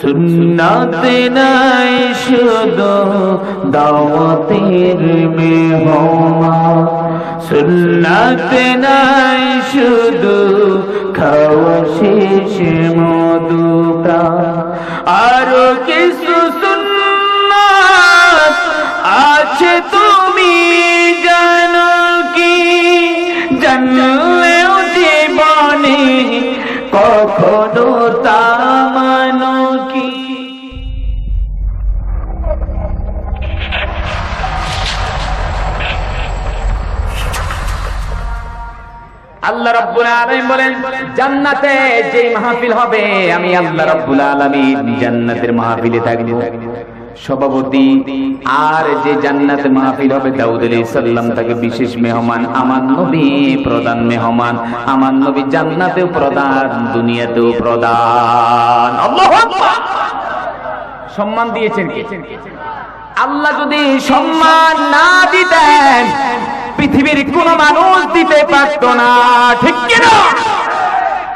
সুন্নাতে নাই শুধু দাওয়াতের মেহমান। সুন্নাতে নাই শুধু খাওয়া শেষে মধুপ্রা আরও কিছু সুন্নাত আছে তুমি জানো কি? জানলেও জীবনে কখনো তা আল্লাহ রাব্বুল আলামিন বলেন, জান্নাতে যে মাহফিল হবে, আমি আল্লাহ রাব্বুল আলামিন জান্নাতের মাহফিলে থাকব। সভাপতি, আর যে জান্নাতে মাহফিল হবে, দাউদ আলাইহিস সালাম তাকে বিশেষ মেহমান, আমার নবী প্রধান মেহমান, আমার নবী জান্নাতেও প্রধান, দুনিয়াতেও প্রধান। আল্লাহু আকবার! সম্মান দিয়েছেন কে? আল্লাহ যদি সম্মান না দিতেন, পৃথিবীর কোন মানুষ দিতে পারত না। ঠিক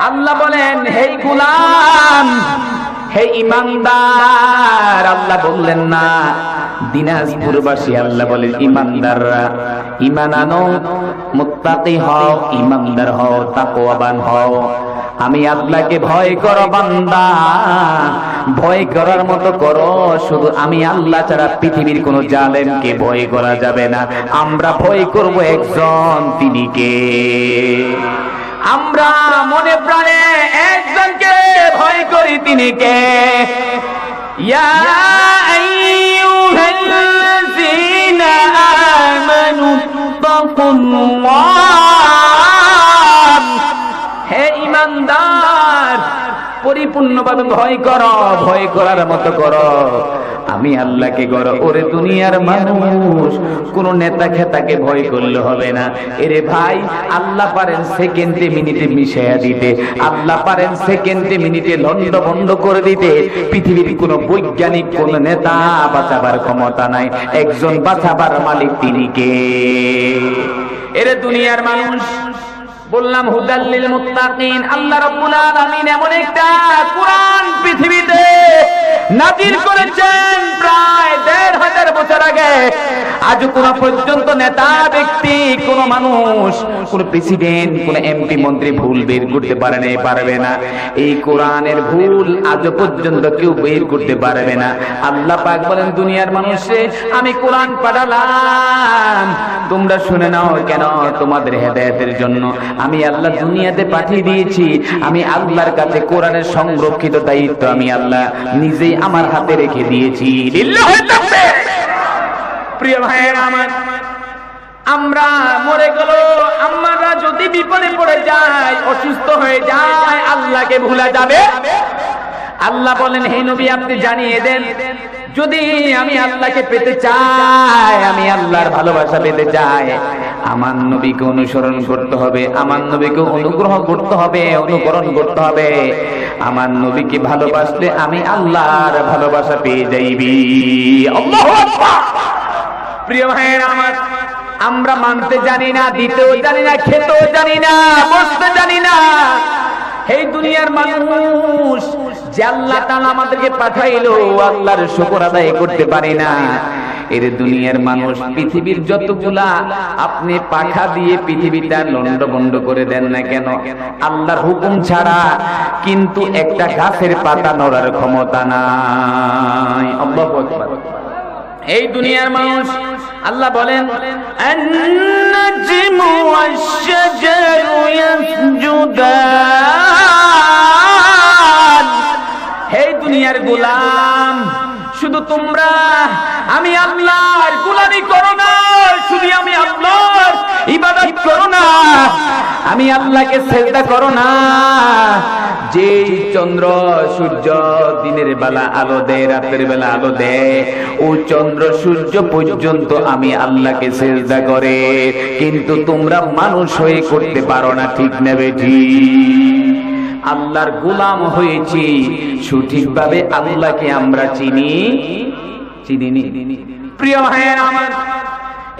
আল্লাহ বলেন, হে গুলাম, হে ইমানদার। আল্লাহ বললেন, না, দিনাজপুরবাসী আল্লাহ বলেন, ইমানদাররা ইমান আনো, মুত্তাকি হও ইমানদার হও, তাকওয়াবান হও। আমি আল্লাহকে ভয় করো বান্দা। ভয় করার মতো করো, শুধু আমি আল্লাহ ছাড়া পৃথিবীর কোন জালেমকে ভয় করা যাবে না। আমরা ভয় করব একজন, তিনি কে? আমরা মনে প্রাণে একজনকে ভয় করি, তিনি কে? ইয়া আইয়ুহাল্লাযীনা হে ইমানদার পরিপূর্ণভাবে ভয় করো, ভয় করার মতো করো। আমি আল্লাহকে করো, ওরে দুনিয়ার মানুষ। কোন নেতা খেতাকে ভয় করলে হবে না। এরে ভাই, আল্লাহ পারেন সেকেন্ডে মিনিটে মিশাইয়া দিতে। আল্লাহ পারেন সেকেন্ডে মিনিটে লন্ড ভন্ড করে দিতে। পৃথিবীর কোন বৈজ্ঞানিক, কোন নেতা বাঁচাবার ক্ষমতা নাই। একজন বাঁচাবার মালিক তিনি কে? এরে দুনিয়ার মানুষ বললাম, হুদাল্লিল মুত্তাকিন, আল্লাহ রাব্বুল আলামিন এমন একটা কোরআন পৃথিবীতে নাজিল করেছেন প্রায় দেড় হাজার বছর আগে। আজ কোন পর্যন্ত নেতা, ব্যক্তি, কোন মানুষ, কোন প্রেসিডেন্ট, কোন এমপি, মন্ত্রী ভুল বের করতে পারে না পারবে না। এই কোরআনের ভুল আজ পর্যন্ত কেউ বের করতে পারবে না। আল্লাহ পাক বলেন, দুনিয়ার মানুষে, আমি কোরআন পাঠালাম। তোমরা শুনে নাও কেন তোমাদের হেদায়েতের জন্য। আমি আল্লাহ দুনিয়াতে পাঠিয়ে দিয়েছি। আমি আল্লাহর কাছে কোরআনের সংরক্ষিত দায়িত্ব আমি আল্লাহ নিজেই আমার হাতে রেখে দিয়েছি। প্রিয় ভাইয়েরা আমার, আমরা মরে গেল আমরা যদি বিপদে পড়ে যাই অসুস্থ হয়ে যায়, আল্লাহকে ভুলা যাবে। আল্লাহ বলেন, হে নবী, আপনি জানিয়ে দেন যদি আমি আল্লাহকে পেতে চাই, আমি আল্লাহর ভালোবাসা পেতে চাই, আমার নবীকে অনুসরণ করতে হবে, আমার নবীকে অনুগ্রহ করতে হবে, অনুকরণ করতে হবে। আমার নবীকে ভালোবাসলে আমি আল্লাহর ভালোবাসা পেয়ে যাইবি। প্রিয় ভাইয়ের আমার, আমরা মানতে জানি না, দিতেও জানি না, খেতেও জানি না, বসতে জানি না এই দুনিয়ার মানুষ, যে আল্লাহ আমাদেরকে পাঠাইলো, আল্লাহর শুকর আদায় করতে পারি না। এর দুনিয়ার মানুষ, পৃথিবীর যতগুলা আপনি পাখা দিয়ে পৃথিবীটা লন্ডভন্ড করে দেন না কেন? আল্লাহর হুকুম ছাড়া কিন্তু একটা গাছের পাতা নড়ার ক্ষমতা নাই। আল্লাহু এই দুনিয়ার মানুষ আল্লাহ বলেন النجم والشجر يسجدان হে দুনিয়ার গোলাম শুধু তোমরা আমি আল্লাহর গোলামি করো না শুধু আমি আল্লাহর ইবাদত করো না। আমি আল্লাহকে সেজদা করো না। যে চন্দ্র, সূর্য দিনের বেলা আলো দেয়, রাতের বেলা আলো দেয়, ও চন্দ্র, সূর্য পর্যন্ত আমি আল্লাহকে সেজদা করে। কিন্তু তোমরা মানুষ হয়ে করতে পারো না, ঠিক নেবে ঠিক আল্লাহর গোলাম হয়েছি। সঠিকভাবে আল্লাহকে আমরা চিনি চিনি প্রিয় ভাইয়ের আমার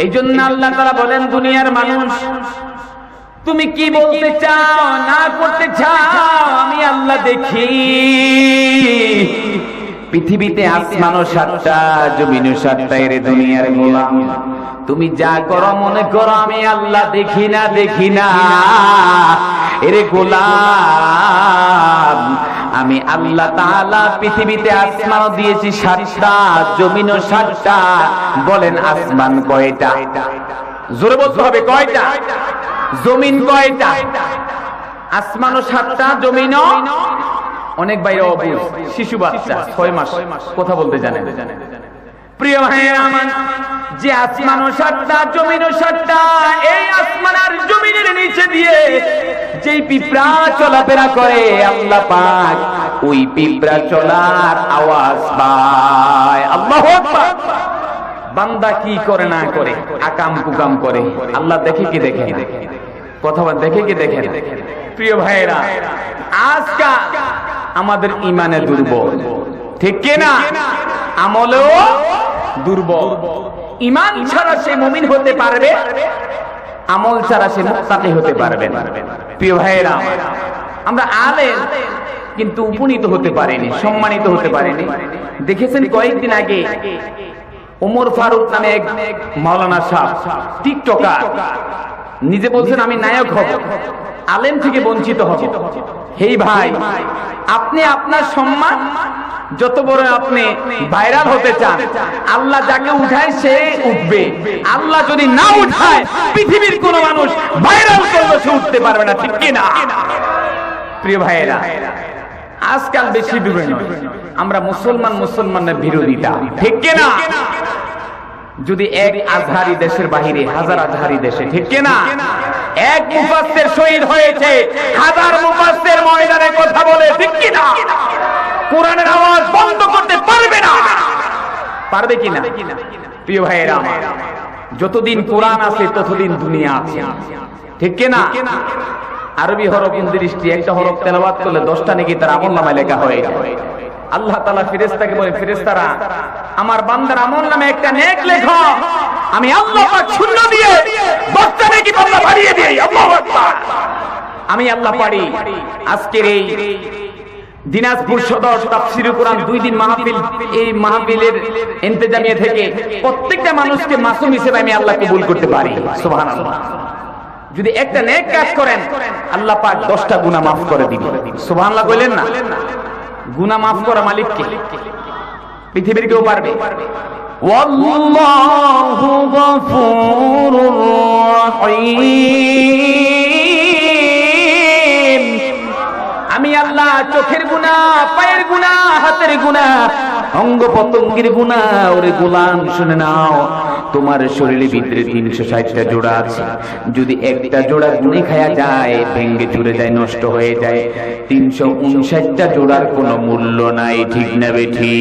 এই জন্য আল্লাহ তারা বলেন, দুনিয়ার মানুষ, তুমি কি বলতে চাও, না করতে চাও, আমি আল্লাহ দেখি। পৃথিবীতে আসমানও সাতটা, জমিনও সাতটা এর দুনিয়ার গোলাম তুমি যা করো, মনে করো, আমি আল্লাহ দেখি না দেখি না। এরে গোলাম, আমি আল্লাহ তাআলা পৃথিবীতে আসমানও দিয়েছি সাতটা, জমিনও সাতটা। বলেন আসমান কয়টা? জোরে বলতে হবে, কয়টা? জমিন কয়টা? আসমানও সাতটা, জমিনও অনেক বাইরে অবুজ শিশু বাচ্চা ছয় মাস কথা বলতে জানে প্রিয় ভাইয়েরা আমার যে আসমান ও সাতটা জমিন ও সাতটা এই আসমান আর জমিনের নিচে দিয়ে যেই পিঁপড়া চলাফেরা করে আল্লাহ পাক ওই পিঁপড়া চলার আওয়াজ পায়। আল্লাহ বান্দা কি করে না করে আকাম কুকাম করে আল্লাহ দেখে কি দেখে? কথা বল দেখে কি দেখে? প্রিয় ভাইয়েরা আজকাল আমাদের ইমানে দুর্বল। ঠিক কিনা আমলেও দুর্বল। ইমান ছাড়া সে মুমিন হতে পারবে আমল ছাড়া সে মুক্তাকি হতে পারবে না। প্রিয় ভাইয়েরা আমরা আলেন কিন্তু উপনীত হতে পারেনি সম্মানিত হতে পারেনি। দেখেছেন কয়েকদিন আগে ওমর ফারুক নামে এক মাওলানা সাহ টিকটকার। নিজে বলছেন আমি নায়ক হব। আলেম থেকে বঞ্চিত হব। হেই ভাই, আপনি আপনার সম্মান, যত বড় আপনি ভাইরাল হতে চান, আল্লাহ যাকে উঠায় সে উঠবে। আল্লাহ যদি না উঠায়, পৃথিবীর কোন মানুষ ভাইরাল করলে সে উঠতে পারবে না, ঠিক কিনা? প্রিয় ভাইয়েরা, আজকাল বেশি নয় আমরা মুসলমান মুসলমানের বিরোধিতা, ঠিক কিনা? যদি এক আজহারি দেশের বাহিরে, হাজার আজহারি দেশে, ঠিক কিনা? এক মুফাসসির শহীদ হয়েছে। হাজার মুফাসসির ময়দানে কথা বলে ঠিক কোরআনের আওয়াজ বন্ধ করতে পারবে না। পারবে কিনা? প্রিয় ভাইয়েরা যতদিন কোরআন আছে, ততদিন দুনিয়া আছে। ঠিক কিনা? আরবি হরফ উনত্রিশটি একটা হরফ তেলাবাদ করলে দশটা নাকি তার আমল নামায় লেখা হয়ে যায়। আল্লাহ তালা ফিরেস্তাকে বলে ফিরেস্তারা আমার বান্দার আমল নামে একটা নেক লেখ। আমি আল্লাহ শূন্য দিয়ে দশটা নাকি বান্দা বাড়িয়ে দিই, আল্লাহু আমি আল্লাহ পারি। আজকের এই দিনাজপুর সদর তাফসির কোরআন দুই দিন মাহফিল, এই মাহফিলের ইন্তেজামিয়া থেকে প্রত্যেকটা মানুষকে মাসুম হিসেবে আমি আল্লাহ কবুল করতে পারি। সুবহানাল্লাহ। যদি একটা নেক কাজ করেন, আল্লাহ পাক দশটা গুনাহ মাফ করে দিবেন। সুবহানাল্লাহ কইলেন না? গুনাহ মাফ করা মালিক কে পৃথিবীর কেউ পারবে? আমি আল্লাহ চোখের গুণা পায়ের গুণা হাতের গুণা অঙ্গ পতঙ্গের গুণা, ওরে গোলাম, শুনে নাও, তোমার শরীরে ভিতরে তিনশো ষাটটা জোড়া আছে। যদি একটা জোড়া গুনে খায়া যায়, ভেঙ্গে চুরে যায়, নষ্ট হয়ে যায়, তিনশো উনষাটটা জোড়ার কোনো মূল্য নাই, ঠিক না বেঠি?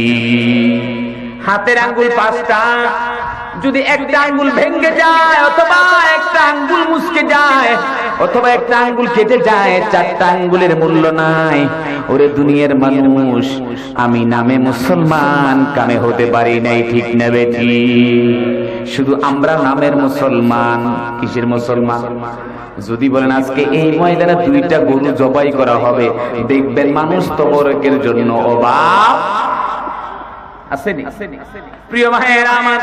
হাতের আঙ্গুল পাঁচটা, যদি একটা আঙ্গুল ভেঙে যায়, অথবা একটা আঙ্গুল মুসকে যায় অথবা একটা আঙ্গুল কেটে যায়, চারটা আঙ্গুলের মূল্য নাই। ওরে দুনিয়ার মানুষ, আমি নামে মুসলমান, কামে হতে পারি নাই, ঠিক নেবে শুধু আমরা নামের মুসলমান, কিসের মুসলমান? যদি বলেন আজকে এই ময়দানে দুইটা গরু জবাই করা হবে, দেখবেন মানুষ তবরকের জন্য অভাব আসেনি? প্রিয় ভাইয়েরা আমার,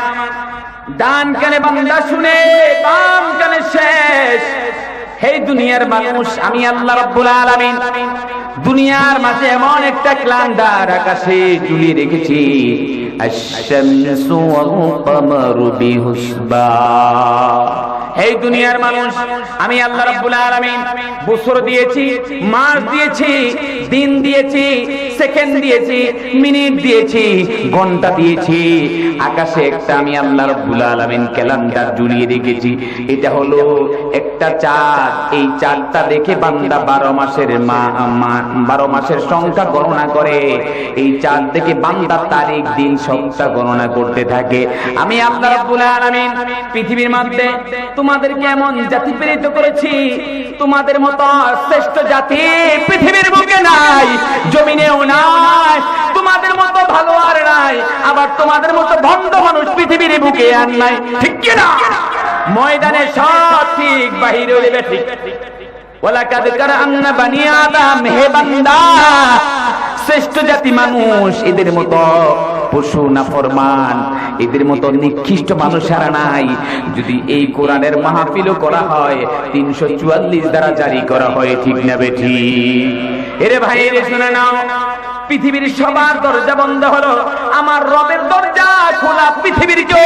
ডান কানে বান্দা শুনে, বাম কানে শেষ। হে দুনিয়ার মানুষ, আমি আল্লাহ রাব্বুল আলামিন দুনিয়ার মাঝে এমন একটা ক্লান্দার আকাশে ঝুলিয়ে রেখেছি। আশ-শামসু ওয়াল কমারু বিহুসবা। এই দুনিয়ার মানুষ, আমি আল্লাহ রাব্বুল আলামিন বছর দিয়েছি, মাস দিয়েছি দিন দিয়েছি, সেকেন্ড দিয়েছি, মিনিট দিয়েছি, ঘণ্টা দিয়েছি। আকাশে একটা আমি আল্লাহ রাব্বুল আলামিন ক্যালেন্ডার ঝুলিয়ে রেখেছি। এটা হলো একটা চাঁদ। এই চাঁদটা দেখে বান্দা বারো মাসের মা বারো মাসের সংখ্যা গণনা করে। এই চাঁদ দেখে বান্দা তারিখ, দিন সবটা গণনা করতে থাকে। আমি আল্লাহ রাব্বুল আলামিন পৃথিবীর মধ্যে তোমাদেরকে এমন জাতি প্রেরিত করেছি। তোমাদের মতো শ্রেষ্ঠ জাতি পৃথিবীর বুকে নাই, জমিনেও নাই, তোমাদের মতো ভালো আর নাই, আবার তোমাদের মতো ভণ্ড মানুষ পৃথিবীর বুকে আর নাই। ঠিক ময়দানে সব ঠিক, বাহিরে হইবে ঠিক। ওয়ালাকাদ আন্না বানি আদম, হে বান্দা, শ্রেষ্ঠ জাতি মানুষ এদের মতো। পশু না ফরমান, এদের মতো নিকৃষ্ট মানুষ আর নাই। যদি এই কোরআনের মাহফিল করা হয়, তিনশো চুয়াল্লিশ দ্বারা জারি করা হয়, ঠিক না বেঠি? এরে ভাই, এরে শুনে নাও, পৃথিবীর সবার দরজা বন্ধ হলো, আমার রবের দরজা খোলা, পৃথিবীর কেউ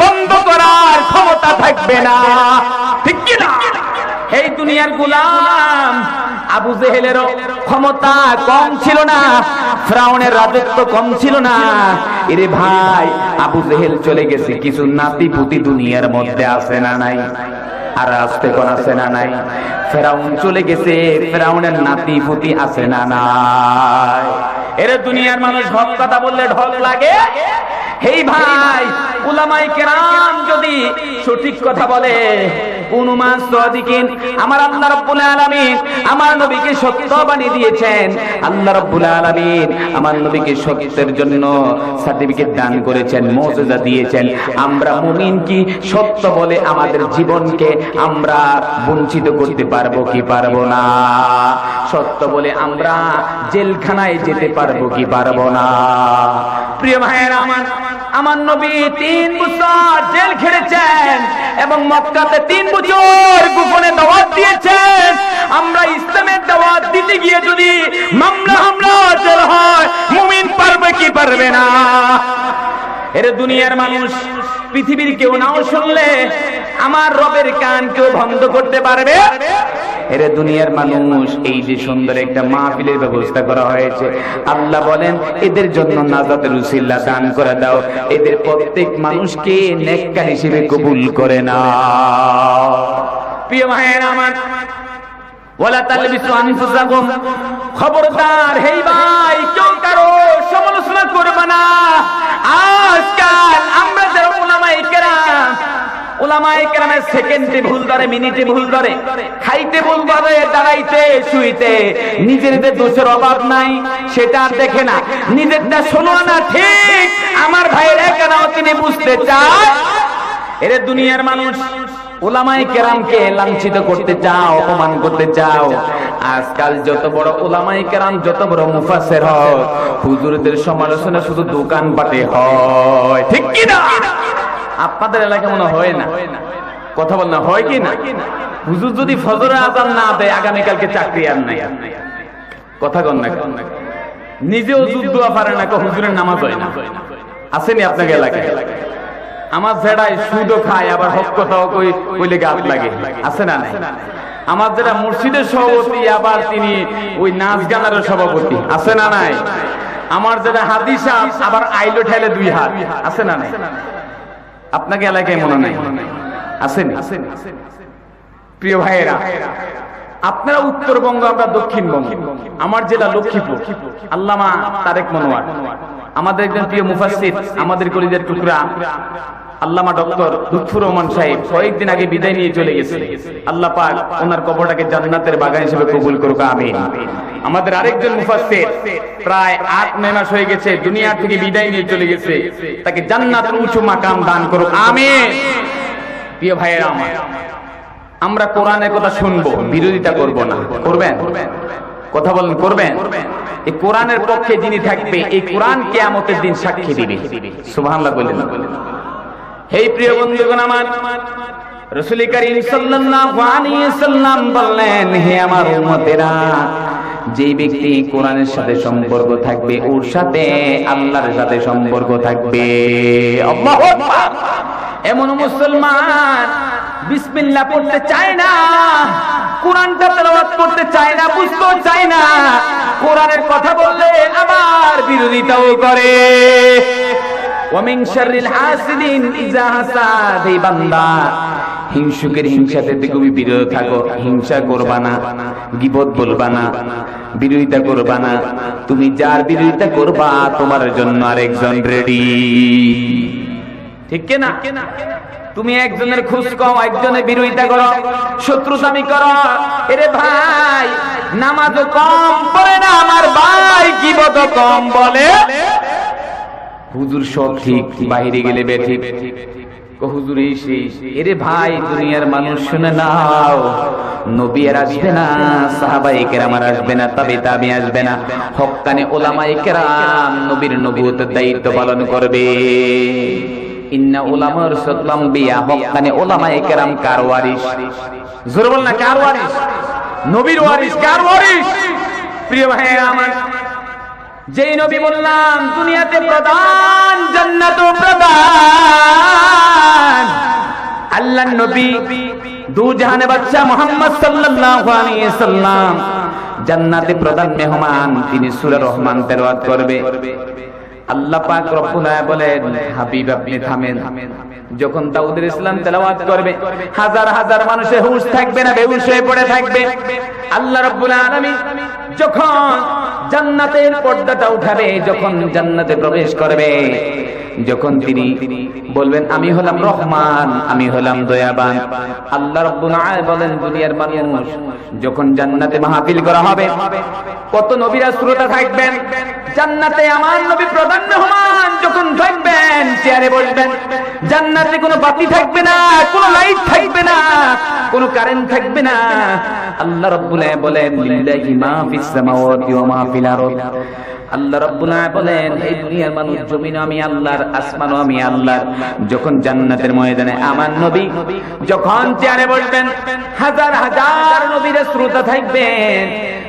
বন্ধ করার ক্ষমতা থাকবে না। ঠিক কি না এই দুনিয়ার গুলাম, আবু জেহেলেরও ক্ষমতা কম ছিল না, ফ্রাউনের রাজত্ব কম ছিল না। এরে ভাই, আবু জেহেল চলে গেছে, কিছু নাতি পুতি দুনিয়ার মধ্যে আছে না নাই? আর আসতে কোন আছে না নাই? ফেরাউন চলে গেছে, ফেরাউনের নাতি পুতি আছে না নাই? এরে দুনিয়ার মানুষ হক কথা বললে ঢল লাগে? হেই ভাই উলামাই কেরাম যদি সঠিক কথা বলে অনুমান সদিকিন, আমার আল্লাহ রাব্বুল আলামিন আমার নবীকে সত্য বানিয়ে দিয়েছেন। আল্লাহ রাব্বুল আলামিন আমার নবীকে সত্যের জন্য সার্টিফিকেট দান করেছেন দিয়েছেন। আমরা মুমিন কি সত্য বলে আমাদের জীবনকে আমরা বঞ্চিত করতে পারব কি পারব না? সত্য বলে আমরা জেলখানায় যেতে পারব কি পারব না? প্রিয় ভাইয়েরা আমার আমার নবী তিন বছর জেল খেটেছেন এবং মক্কাতে তিন বছর গোপনে দাওয়াত দিয়েছেন। আমরা ইসলামের দাওয়াত দিতে গিয়ে যদি মামলা হামলা জেল হয়, মুমিন পারবে কি পারবে না? এর দুনিয়ার মানুষ, পৃথিবীর কেউ নাও শুনলে আমার রবের কান কেউ বন্ধ করতে পারবে? এরে দুনিয়ার মানুষ, এই যে সুন্দর একটা মাহফিলের ব্যবস্থা করা হয়েছে। আল্লাহ বলেন, এদের জন্য নাজাতের উসিল্লা দান করে দাও। এদের প্রত্যেক মানুষকে নেককার হিসেবে কবুল করে না প্রিয় ভাইয়ের আমার, ওয়ালা তালবিসু আনফুসাকুম। খবরদার, হেই ভাই কেউ কারও সমালোচনা করবে না আজকাল আমরা যারা ওলামায়ে কেরাম ওলামায়ে কেরামের সেকেন্ডে ভুল ধরে, মিনিটে ভুল ধরে, খাইতে ভুল ধরে, দাঁড়াইতে, শুইতে। নিজেদের দোষের অভাব নাই, সেটা আর দেখে না। নিজেরটা শোনো না ঠিক, আমার ভাইয়েরা তিনি বুঝতে চায়। এরে দুনিয়ার মানুষ কেরামকে লাঞ্ছিত করতে চাও, অপমান করতে চাও। আজকাল যত বড় ওলামাই কেরাম, যত বড় মুফাসের হয় হুজুরদের সমালোচনা শুধু দোকান পাটে হয়। ঠিক কি না আপনাদের এলাকা মনে হয় না। কথা বল না, হয় কি না? হুজুর যদি ফজরে আজান না দেয়, আগামীকালকে চাকরি আর নাই। কথা কন না নিজেও যুদ্ধ পারে না কো হুজুরের নামাজ হয় না। আসেনি আপনাকে এলাকায়? আমার জেডাই সুদও খায়, আবার হক কথাও কই কইলে গাত লাগে। আছে না নাই? আমার যেটা মুর্শিদের সভাপতি, আবার তিনি ওই নাচ গানের সভাপতি। আছে না নাই? আমার যেটা হাদিসা আবার আইলো ঠেলে দুই হাত। আছে না নাই? আপনাকে এলাকায় মনে নাই। আসেন প্রিয় ভাইয়েরা, আপনারা উত্তরবঙ্গ, আমরা দক্ষিণবঙ্গ। আমার জেলা লক্ষ্মীপুর। আল্লামা তারেক মনোয়ার। আমাদের একজন প্রিয় মুফাসিদ আমাদের কলিদের টুকরা। আল্লামা ডক্টর লুৎফুর রহমান সাহেব কয়েকদিন আগে বিদায় নিয়ে চলে গেছে। আল্লাহ পাক ওনার কবরটাকে জান্নাতের বাগান হিসেবে কবুল করুক, আমিন। আমাদের আরেকজন মুফাসসির প্রায় আট, নয় মাস হয়ে গেছে, দুনিয়া থেকে বিদায় নিয়ে চলে গেছে। তাকে জান্নাতের উঁচু মাকাম দান করুক, আমিন। প্রিয় ভাইয়েরা আমার, আমরা কোরআনের কথা শুনব, বিরোধিতা করব না। করবেন? কথা বলেন, করবেন? এই কোরআনের পক্ষে যিনি থাকবে, এই কোরআন কেয়ামতের দিন সাক্ষী দিবে। সুবহানাল্লাহ বলেন হেই প্রিয় বন্ধুগণ আমার, রসুল করিম সাল্লাল্লাহু আলাইহি সাল্লাম বললেন, হে আমার উম্মতেরা, যে ব্যক্তি কোরআনের সাথে সম্পর্ক থাকবে, ওর সাথে আল্লাহর সাথে সম্পর্ক থাকবে। আল্লাহু আকবার! এমন মুসলমান বিসমিল্লাহ পড়তে চায় না, কোরআনটা তেলাওয়াত করতে চায় না, বুঝতেও চায় না, কোরআনের কথা বললে আবার বিরোধিতাও করে। হিংসুকের হিংসা থেকে তুমি বিরত থাকো হিংসা করবা না বলবা না, বিরোধিতা করবা না। তুমি যার বিরোধিতা করবা, তোমার জন্য আরেকজন রেডি ঠিক না? তুমি একজনের খুশ কও, একজনের বিরোধিতা করো, শত্রুতামি করো। এরে ভাই, নামাজও কম পড়ে না, আমার ভাই গিবত কম বলে। হুজুর সব ঠিক বাইরে গেলে বেঠিক হুজুর সেই, এরে ভাই, দুনিয়ার মানুষ শুনে নাও। নবী আর আসবে না সাহাবাই কেরাম আর আসবে না, তবে তাবি আসবে না। হক্কানে ওলামাই কেরাম নবীর নবুয়তের দায়িত্ব পালন করবে। ইন্না ওলামার সতলাম বিয়া হক্কানে ওলামাই কেরাম কার ওয়ারিস জোর বল না, কার ওয়ারিস নবীর ওয়ারিস কার ওয়ারিস প্রিয় ভাই আমার যেই নবী বললাম, দুনিয়াতে প্রধান জান্নাত প্রধান। আল্লাহ নবী দু জাহানে বাচ্চা মোহাম্মদ সাল্লাল্লাহু আলাইহি সাল্লাম জান্নাতে প্রধান মেহমান, তিনি সূরা রহমান তেলাওয়াত করবে। আল্লাহ পাক রব্বুল আলামিন বলেন, হাবিব আপনি থামেন। যখন দাউদের ইসলাম তেলাওয়াত করবে, হাজার হাজার মানুষের হুঁশ থাকবে না, বেহুশ হয়ে পড়ে থাকবে। আল্লাহ রব্বুল আলামিন যখন জান্নাতের পর্দাটা উঠাবে, যখন জান্নাতে প্রবেশ করবে যখন তিনি বলবেন, আমি হলাম রহমান, আমি হলাম দয়াবান। আল্লাহ বলেন, দুনিয়ার মানুষ যখন জান্নাতে মাহফিল করা হবে, কত নবীরা শ্রোতা থাকবেন। জান্নাতে আমার নবী প্রধান মেহমান যখন থাকবেন, চেয়ারে বসবেন, জান্নাতে কোনো বাতি থাকবে না, কোনো লাইট থাকবে না, কোনো কারেন্ট থাকবে না। আল্লাহ রাব্বুল বলেন, লিল্লাহি মা ফিস সামাওয়াতি ওয়া মা ফিল আরদ। আল্লাহ রাব্বুল আলামিন বলেন, এই দুনিয়ার মানুষ জমিন আমি আল্লাহর, আসমানও আমি আল্লাহর। যখন জান্নাতের ময়দানে আমার নবী যখন চেয়ারে বসবেন, হাজার হাজার নবীর শ্রোতা থাকবেন,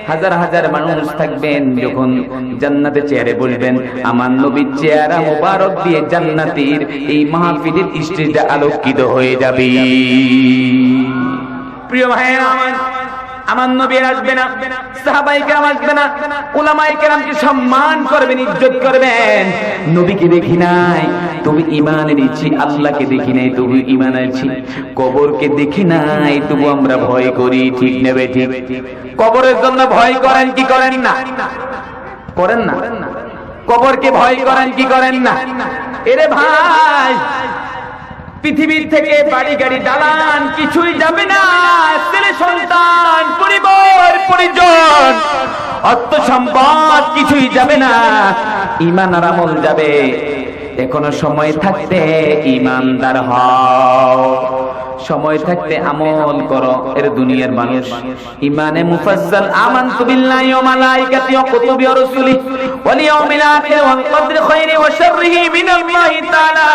হাজার হাজার মানুষ থাকবেন, যখন জান্নাতে চেয়ারে বসবেন, আমার নবীর চেয়ারা মোবারক দিয়ে জান্নাতের এই মাহফিলের স্টেজটা আলোকিত হয়ে যাবে। প্রিয় ভাইয়েরা আমার আমার নবী আসবে না, সাহাবাই কেরাম আসবে না ওলামাই কেরামকে সম্মান করবেন, ইজ্জত করবেন। নবীকে দেখি নাই, তুমি ইমান এনেছি, আল্লাহকে দেখি নাই তবু ইমান আছি কবরকে দেখি নাই, তবু আমরা ভয় করি, ঠিক নেবে ঠিক? কবরের জন্য ভয় করেন কি করেন না? করেন না? কবরকে ভয় করেন কি করেন না? এরে ভাই পৃথিবীর থেকে বাড়ি গাড়ি দালান, কিছুই যাবে না। ছেলে সন্তান, পরিবার, পরিজন। অর্থ সম্পদ কিছুই যাবে না। ইমান আর আমল যাবে। এখনও সময় থাকতে ইমানদার হ সময় থাকতে আমল করো, এর দুনিয়ার মানুষ। ইমানে মুফাজ্জাল আমানতু বিল্লাহি ওয়া মালাইকাতি ওয়া কুতুবি ওয়া রাসূলি। ইয়াউমিল আখির কদরি খাইরি ওয়া শাররিহি মিনাল্লাহি তাআলা।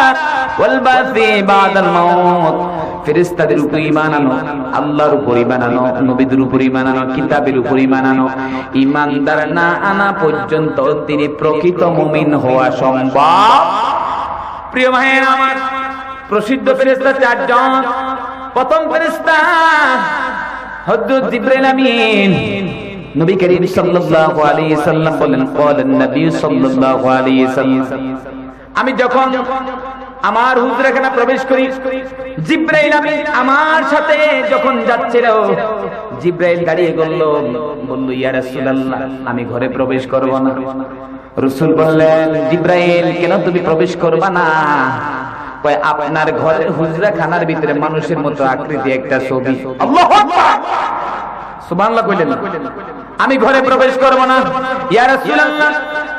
ওয়াল বাসি বাদাল মাউত। ফেরেশতাদের উপর ঈমান আনো, আল্লাহর উপর ঈমান আনো, নবীদের উপর ঈমান আনো, কিতাবের উপর ঈমান আনো। ঈমানদার না আনা পর্যন্ত তিনি প্রকৃত মুমিন হওয়া সম্ভব। প্রিয় ভাইয়ের আমার প্রসিদ্ধ ফেরেশতা চারজন। প্রথম ফেরেশতা হযরত জিবরাইল আমিন। নবী করিম সাল্লাল্লাহু আলাইহি সাল্লাম বলেন বলেন নবী সাল্লাল্লাহু আলাইহি সাল্লাম। আমি যখন আমার হুজরাখানা প্রবেশ করি, জিব্রাইল আমি আমার সাথে যখন যাচ্ছিল, জিব্রাইল দাঁড়িয়ে বলল বলল ইয়া রাসূলুল্লাহ, আমি ঘরে প্রবেশ করব না। রসুল বললেন, জিব্রাইল, কেন তুমি প্রবেশ করবে না? কয়, আপনার ঘরের হুজরা খানার ভিতরে মানুষের মতো আকৃতি একটা ছবি। আল্লাহু আকবার! সুবহানাল্লাহ কইলেন। আমি ঘরে প্রবেশ করব না। ইয়া রাসূলুল্লাহ,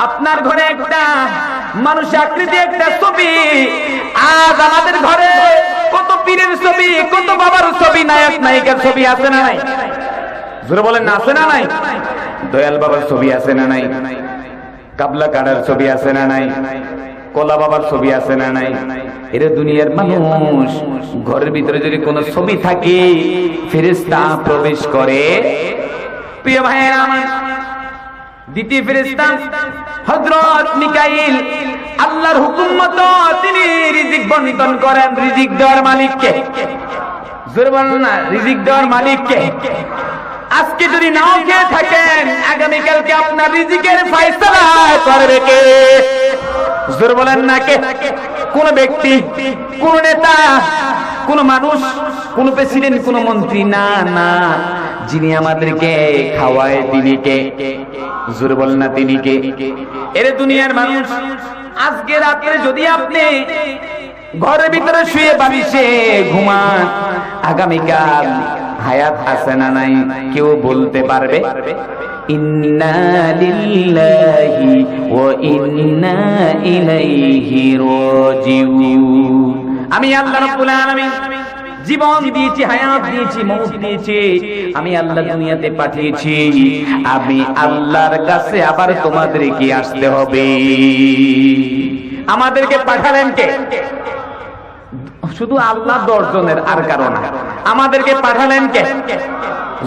আপনার ঘরে একটা মানুষ আকৃতি একটা ছবি। আজ আমাদের ঘরে কত পীরের ছবি, কত বাবার ছবি, নায়ক, নায়িকার ছবি আছে না নাই? জোরে বলেন না আছে না নাই? দয়াল বাবার ছবি আছে না নাই? কাবলা কাটার ছবি আছে না নাই? কলা বাবার ছবি আছে না নাই? এর দুনিয়ার মানুষ, ঘরের ভিতরে যদি কোনো ছবি থাকে, ফেরেশতা প্রবেশ করে। প্রিয় ভাইয়েরা আমার দ্বিতীয় ফেরেশতা হযরত মিকাইল, আল্লাহর হুকুম মতো তিনি রিজিক বন্টন করেন, রিজিক দেওয়ার মালিককে। জোরে বলেন না, রিজিক দেওয়ার মালিককে। আজকে যদি নাও খেয়ে থাকেন, আগামীকালকে আপনার রিজিকের ফয়সালা করবে কে? জোর বলেন না কে? কোন ব্যক্তি, কোন নেতা কোন মানুষ, কোন প্রেসিডেন্ট কোন মন্ত্রী, না না। যিনি আমাদেরকে খাওয়ায় তিনি কে জোর বলেন না তিনি কে এর দুনিয়ার মানুষ, আজকে রাত্রে যদি আপনি ঘরের ভিতরে শুয়ে বালিশে ঘুমান, আগামীকাল হায়াত আছে না নাই, কেউ বলতে পারবে? ইন্না লিল্লাহি ওয়া ইন্না ইলাইহি রাজিউন। আমি আল্লাহ রাব্বুল আলামিন জীবন দিয়েছি, হায়াত দিয়েছি, মৌত দিয়েছি। আমি আল্লাহ দুনিয়াতে পাঠিয়েছি। আমি আল্লাহর কাছে আবার তোমাদের কি আসতে হবে। আমাদেরকে পাঠালেন কে? শুধু আল্লাহ দর্শনের আর কারণ আমাদেরকে পাঠালেন কে?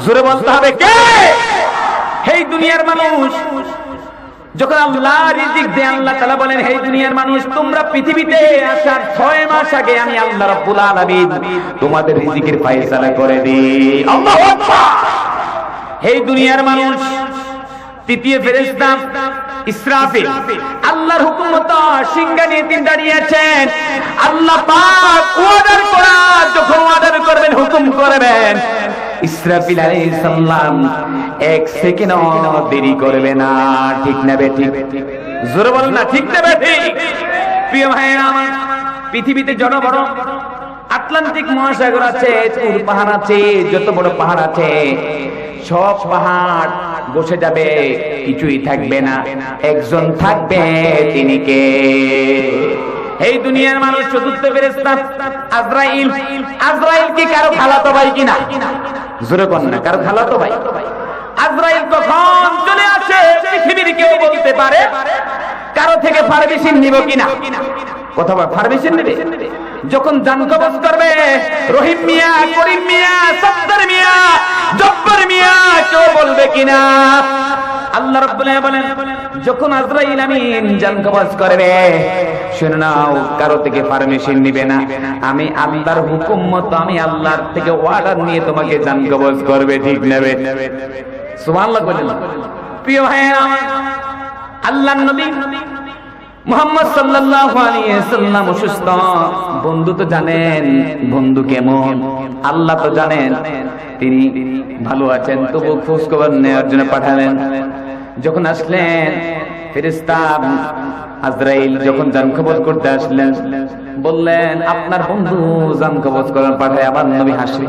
জোরে বলতে হবে কে? এই দুনিয়ার মানুষ যখন আল্লাহ রিজিক দেয়, আল্লাহ তাআলা বলেন, হে দুনিয়ার মানুষ, তোমরা পৃথিবীতে আসার ছয় মাস আগে আমি আল্লাহ রাব্বুল আলামিন তোমাদের রিজিকের ফয়সালা করে দিই। আল্লাহু আকবার! হে দুনিয়ার মানুষ, তৃতীয় ফেরেশতা ইসরাফিল, আল্লাহর হুকুম মতো নিয়ে তিনি দাঁড়িয়ে আছেন। আল্লাহ পাক অর্ডার করা, যখন অর্ডার করবেন, হুকুম করবেন। ইসরাফিল আলাইহিস সালাম এক সেকেন্ড দেরি করবে না, ঠিক না বে ঠিক? জোরে বল না, ঠিক না বে ঠিক? প্রিয় ভাইরা আমার, পৃথিবীতে যত বড় আটলান্টিক মহাসাগর আছে তুর পাহাড় আছে, যত বড় পাহাড় আছে, সব পাহাড় বসে যাবে, কিছুই থাকবে না। একজন থাকবে, তিনি কে? এই দুনিয়ার মানুষ চতুর্থ ফেরেশতা। আজরাইল। আজরাইল কি কারও খালাতো ভাই কিনা? জোরে কোন না, কারও খালাতো ভাই? আজরাইল কখন চলে আসে, পৃথিবীর কেউ বলতে পারে? কারও থেকে পারমিশন নিব কিনা? কথা বল পারমিশন নেবে? যখন জান কবজ করবে, রহিম মিয়া, করিম মিয়া সত্তর মিয়া, জব্বর মিয়া, কেউ বলবে কিনা? আল্লাহ রাব্বুল বলেন, যখন আজরাইল আমিন জান কবজ করবে, শুনে নাও, কারও থেকে পারমিশন নিবে না। আমি আল্লাহর হুকুম মতো আমি আল্লাহর থেকে অর্ডার নিয়ে তোমাকে জান কবজ করবে, ঠিক নেবে সুবহানাল্লাহ বলেন। প্রিয় ভাইয়েরা, আল্লাহর নবী মোহাম্মদ সাল্লাল্লাহু আলাইহি সাল্লাম অসুস্থ। বন্ধু তো জানেন, বন্ধু কেমন? আল্লাহ তো জানেন। তিনি ভালো আছেন তবু খোঁজ খবর নেওয়ার জন্য পাঠালেন। যখন আসলেন, ফেরেশতা আজরাইল যখন জান করতে আসলেন, বললেন, আপনার বন্ধু জান করার পাঠায় আবার নবী হাসি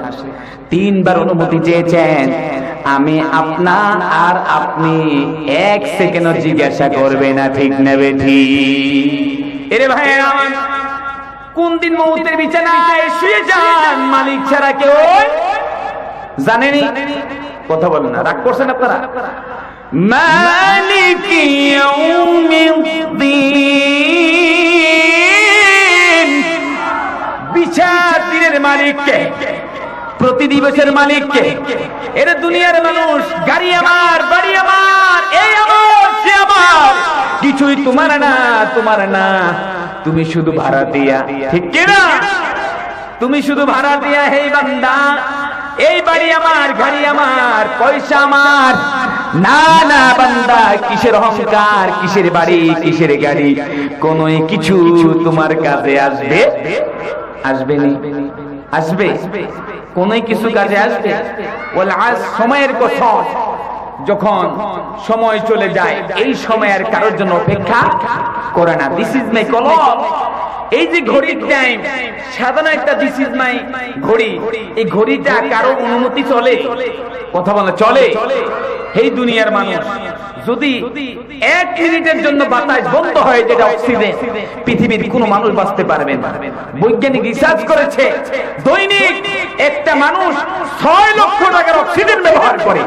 তিনবার অনুমতি চেয়েছেন। আমি আপনা আর আপনি এক সেকেন্ড জিজ্ঞাসা করবে না, ঠিক নেবে ঠিক? এরে ভাই কোন দিন মৌতের বিছানায় শুয়ে যান? মালিক ছাড়া কেউ জানেনি? কথা বলেন না, রাগ করছেন আপনারা? মালিক বিচার দিনের মালিককে প্রতি দিবসের মালিককে। এর দুনিয়ার মানুষ, গাড়ি আমার, বাড়ি আমার, এই আমার, সে আমার। কিছুই তোমার না তোমার না। তুমি শুধু ভাড়া দিয়া, ঠিক কিনা তুমি শুধু ভাড়া দিয়া হেই বান্দা, এই বাড়ি আমার, গাড়ি আমার, পয়সা আমার। না না, বান্দা, কিসের অহংকার, কিসের বাড়ি, কিসের গাড়ি? কোন কিছু তোমার কাছে আসবে? আসবে নি? আসবে। কোন কিছু কাজে আসবে? বলে আজ সময়ের কসম যখন সময় চলে যায় এই সময়ের কারোর জন্য অপেক্ষা করে না। দিস ইজ মাই কলম এই যে ঘড়ির টাইম সাধারণ একটা দিস ইজ মাই ঘড়ি। এই ঘড়িটা কারও অনুমতি চলে। কথা বলে চলে। এই দুনিয়ার মানুষ। যদি এক মিনিটের জন্য বাতাস বন্ধ হয়, যেটা অক্সিজেন, পৃথিবীর কোনো মানুষ বাঁচতে পারবে না বৈজ্ঞানিক রিসার্চ করেছে, দৈনিক একটা মানুষ ছয় লক্ষ টাকার অক্সিজেন ব্যবহার করে।